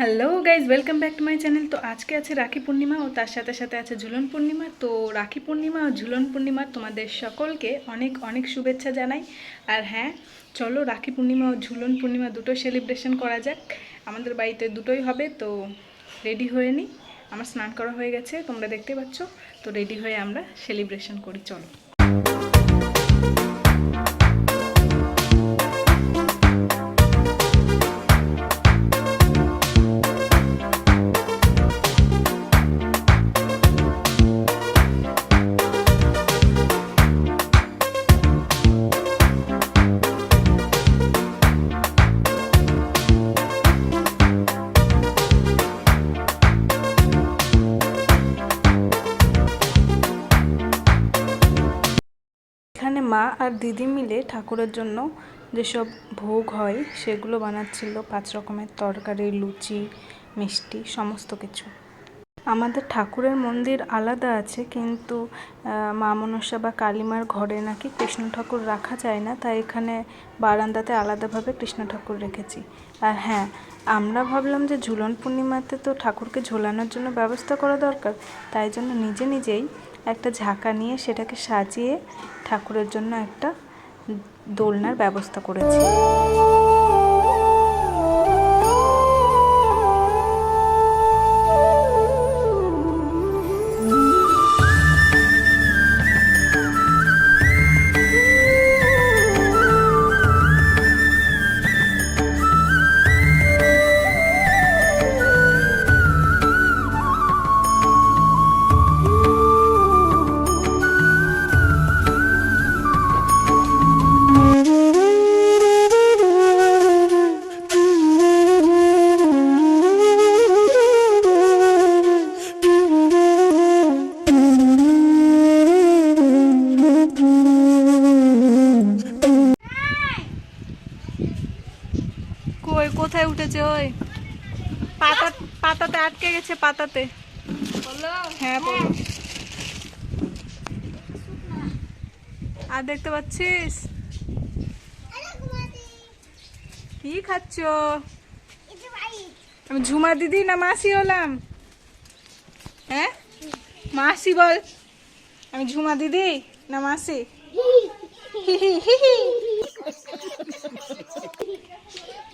Hello guys welcome back to my channel তো আজকে আছে রাখি পূর্ণিমা ও তার সাথে সাথে আছে ঝুলন পূর্ণিমা। তো রাখি পূর্ণিমা ও ঝুলন পূর্ণিমা তোমাদের সকলকে অনেক অনেক শুভেচ্ছা জানাই। আর হ্যাঁ চলো রাখি পূর্ণিমা ও ঝুলন পূর্ণিমা দুটো সেলিব্রেশন করা যাক। আমাদের বাড়িতে দুটোই হবে, তো রেডি হয়ে নিই আমার স্নান করা হয়ে গেছে, তোমরা দেখতে পাচ্ছ। তো রেডি হয়ে আমরা সেলিব্রেশন করি, চলো। এখানে মা আর দিদি মিলে ঠাকুরের জন্য যেসব ভোগ হয়, সেগুলো বানাচ্ছিল। পাঁচ রকমের তরকারি, লুচি, মিষ্টি, সমস্ত কিছু। আমাদের ঠাকুরের মন্দির আলাদা আছে, কিন্তু মা মনসা বা কালীমার ঘরে নাকি কৃষ্ণ ঠাকুর রাখা যায় না। তাই এখানে বারান্দাতে আলাদাভাবে কৃষ্ণ ঠাকুর রেখেছি। আর হ্যাঁ আমরা ভাবলাম যে ঝুলন পূর্ণিমাতে তো ঠাকুরকে ঝোলানোর জন্য ব্যবস্থা করা দরকার। তাই জন্য নিজে নিজেই একটা ঝাঁকা নিয়ে সেটাকে সাজিয়ে ঠাকুরের জন্য একটা দোলনার ব্যবস্থা করেছি। উঠেছে ওই। পাতা পাতাতে আটকে গেছে পাতাতে। হ্যাঁ আর দেখতে পাচ্ছিস? কি খাচ্ছ? আমি ঝুমা দিদি না মাসি হলাম? হ্যাঁ? মাসি বল। আমি ঝুমা দিদি না মাসি?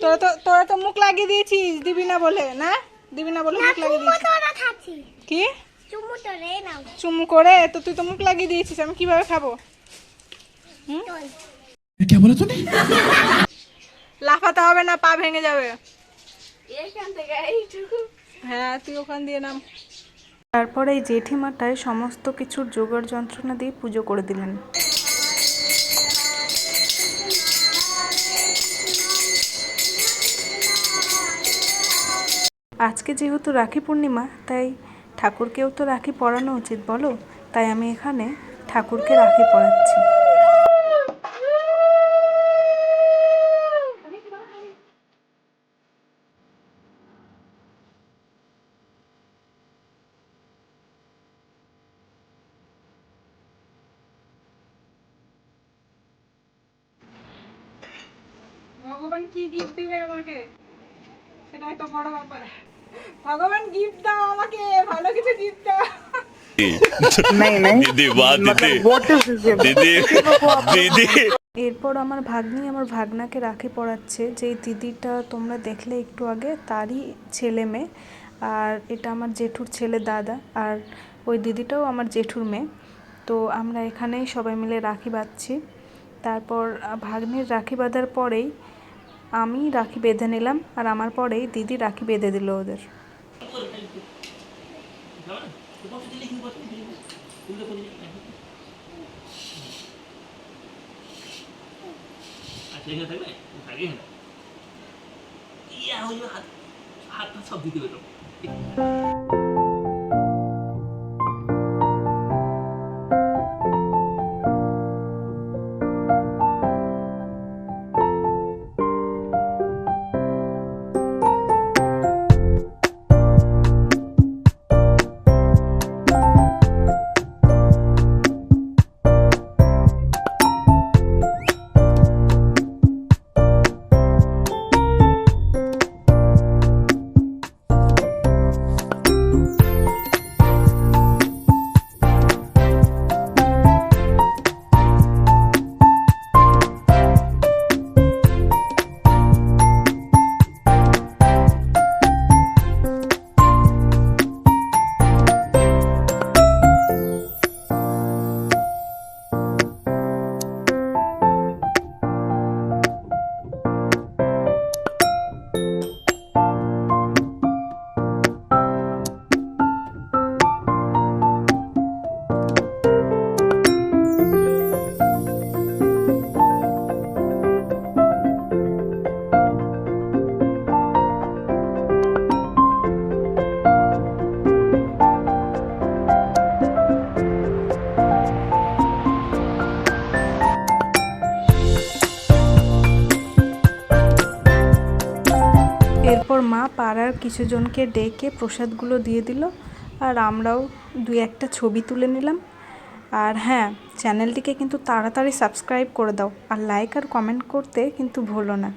তোরা তো তোরা তো মুখ লাগিয়ে দিয়েছিস দিবি না বলে না? দিবি না বলে মুখ লাগিয়ে দিয়েছিস। কি? চুমু করে তো তুই তো মুখ লাগিয়ে দিয়েছিস আমি কীভাবে খাব? লাফাতে হবে না পা ভেঙে যাবে। হ্যাঁ তুই ওখান দিয়ে নাম। তারপরে এই জেঠিমাটায় সমস্ত কিছুর যোগার যন্ত্রণা দিয়ে পুজো করে দিলেন। আজকে যেহেতু রাখি পূর্ণিমা, তাই ঠাকুরকেও তো রাখি পরানো উচিত, বলো? তাই আমি এখানে ঠাকুরকে রাখি পরাচ্ছি। ভগবান কি আমাকে? সেটাই তো বড় ব্যাপার। ভগবান গিফট দাও আমাকে ভালো কিছু গিফট দাও। এরপর আমার ভাগ্নি আমার ভাগ্নাকে রাখি পড়াচ্ছে। যে দিদিটা তোমরা দেখলে একটু আগে তারই ছেলে মেয়ে। আর এটা আমার জেঠুর ছেলে দাদা। আর ওই দিদিটাও আমার জেঠুর মেয়ে। তো আমরা এখানেই সবাই মিলে রাখি বাঁধছি। তারপর ভাগ্নির রাখি বাঁধার পরেই আমি রাখি বেঁধে নিলাম আর আমার পরেই দিদি রাখি বেঁধে দিল ওদের। হাত হাত সব দিতে এরপর মা পাড়ার কিছুজনকে ডেকে প্রসাদগুলো দিয়ে দিল আর আমরাও দুই একটা ছবি তুলে নিলাম। আর হ্যাঁ চ্যানেলটিকে কিন্তু তাড়াতাড়ি সাবস্ক্রাইব করে দাও আর লাইক আর কমেন্ট করতে কিন্তু ভুলো না।